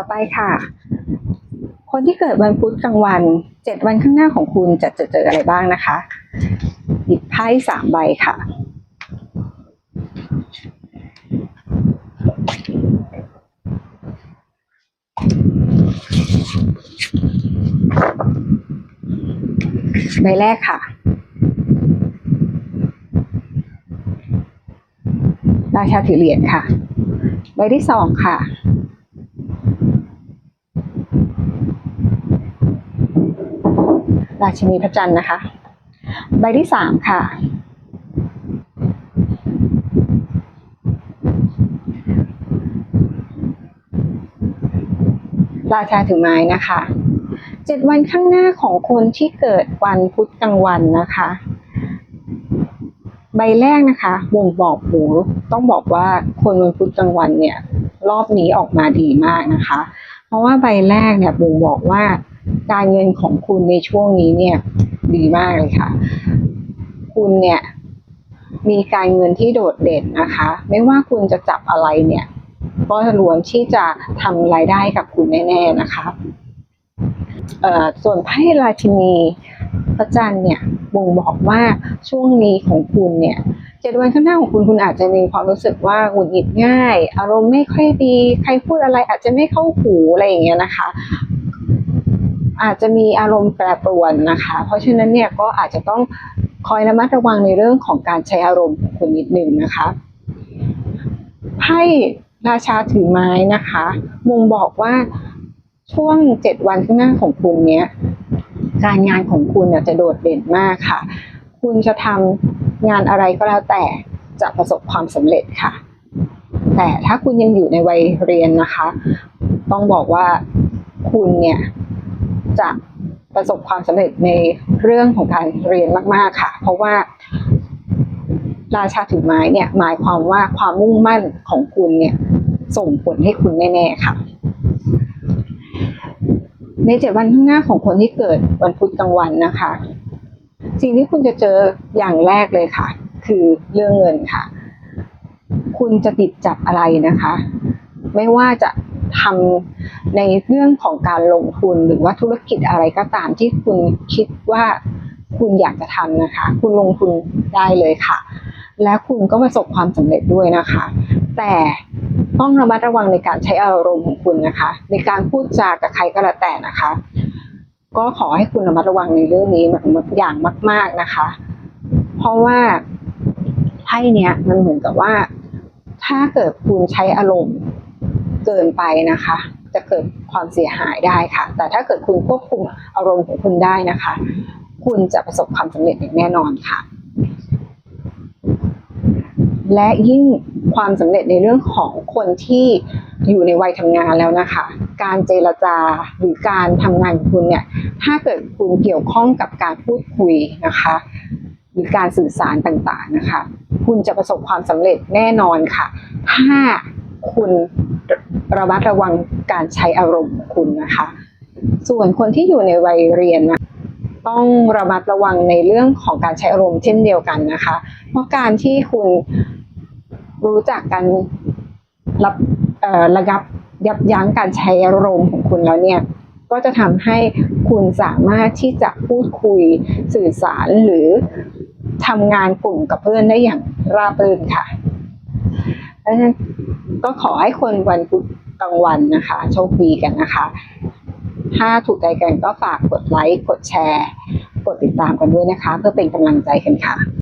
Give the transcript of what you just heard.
ต่อไปค่ะ คนที่เกิดวันพุธกลางวันเจ็ดวันข้างหน้าของคุณจะเจอเจออะไรบ้างนะคะหยิบไพ่สามใบค่ะใบแรกค่ะ ราชาถือเหรียญค่ะ ใบที่สองค่ะ ราชินีพระจันทร์นะคะ ใบที่สามค่ะ ราชาถือไม้นะคะเจ็ดวันข้างหน้าของคนที่เกิดวันพุธกลางวันนะคะ ใบแรกนะคะบ่งบอกหูต้องบอกว่าคนวันพุธกลางวันเนี่ยรอบนี้ออกมาดีมากนะคะ เพราะว่าใบแรกเนี่ยบ่งบอกว่า การเงินของคุณในช่วงนี้เนี่ย ดีมากเลยค่ะ คุณเนี่ยมีการเงินที่โดดเด่นนะคะ ไม่ว่าคุณจะจับอะไรเนี่ย ก็ล้วนที่จะทำรายได้กับคุณแน่ๆนะคะส่วนไพ่ราชินีพระจันทร์เนี่ยบ่งบอกว่าช่วงนี้ของคุณเนี่ยเจ็ดวันข้างหน้าของคุณคุณอาจจะมีความรู้สึกว่าหงุดหงิดง่าย อารมณ์ไม่ค่อยดี ใครพูดอะไรอาจจะไม่เข้าหูอะไรอย่างเงี้ยนะคะ อาจจะมีอารมณ์แปรปรวนนะคะ เพราะฉะนั้นเนี่ยก็อาจจะต้องคอยระมัดระวังในเรื่องของการใช้อารมณ์ของคุณนิดนึงนะคะไพ่ราชาถือไม้นะคะมงบอกว่าช่วงเจ็ดวันข้างหน้าของคุณเนี้ยการงานของคุณจะโดดเด่นมากค่ะ คุณจะทำงานอะไรก็แล้วแต่จะประสบความสำเร็จค่ะ แต่ถ้าคุณยังอยู่ในวัยเรียนนะคะ ต้องบอกว่าคุณเนี่ย จะประสบความสำเร็จในเรื่องของการเรียนมาก ๆ ค่ะ เพราะว่าราชาถือไม้เนี่ยหมายความว่าความมุ่งมั่นของคุณเนี่ยส่งผลให้คุณแน่ ๆ ค่ะ ในเจ็ดวันข้างหน้าของคนที่เกิดวันพุธกลางวันนะคะ สิ่งที่คุณจะเจออย่างแรกเลยค่ะ คือเรื่องเงินค่ะ คุณจะติดจับอะไรนะคะ ไม่ว่าจะ ทำในเรื่องของการลงทุนหรือว่าธุรกิจอะไรก็ตามที่คุณคิดว่าคุณอยากจะทำนะคะ คุณลงทุนได้เลยค่ะ และคุณก็ประสบความสำเร็จด้วยนะคะ แต่ต้องระมัดระวังในการใช้อารมณ์ของคุณนะคะ ในการพูดจากับใครก็แล้วแต่นะคะ ก็ขอให้คุณระมัดระวังในเรื่องนี้แบบอย่างมาก ๆนะคะ เพราะว่าไพ่เนี้ยมันเหมือนกับว่า ถ้าเกิดคุณใช้อารมณ์ เกินไปนะคะ จะเกิดความเสียหายได้ค่ะ แต่ถ้าเกิดคุณควบคุมอารมณ์ของคุณได้นะคะ คุณจะประสบความสำเร็จอย่างแน่นอนค่ะ และยิ่งความสำเร็จในเรื่องของคนที่อยู่ในวัยทำงานแล้วนะคะ การเจรจาหรือการทำงานของคุณเนี่ย ถ้าเกิดคุณเกี่ยวข้องกับการพูดคุยนะคะ หรือการสื่อสารต่างๆนะคะ คุณจะประสบความสำเร็จแน่นอนค่ะ ถ้าคุณ ระมัดระวังการใช้อารมณ์ของคุณนะคะ ส่วนคนที่อยู่ในวัยเรียนนะต้องระมัดระวังในเรื่องของการใช้อารมณ์เช่นเดียวกันนะคะ เพราะการที่คุณรู้จักกันรับเอ่อระงับยับยั้งการใช้อารมณ์ของคุณแล้วเนี่ยก็จะทำให้คุณสามารถที่จะพูดคุยสื่อสารหรือทำงานกลุ่มกับเพื่อนได้อย่างราบรื่นค่ะเพราะฉะนั้น ก็ขอให้คนวันพุธกลางวันนะคะ โชคดีกันนะคะ ถ้าถูกใจกันก็ฝากกดไลค์ กดแชร์ กดติดตามกันด้วยนะคะ เพื่อเป็นกำลังใจกันค่ะ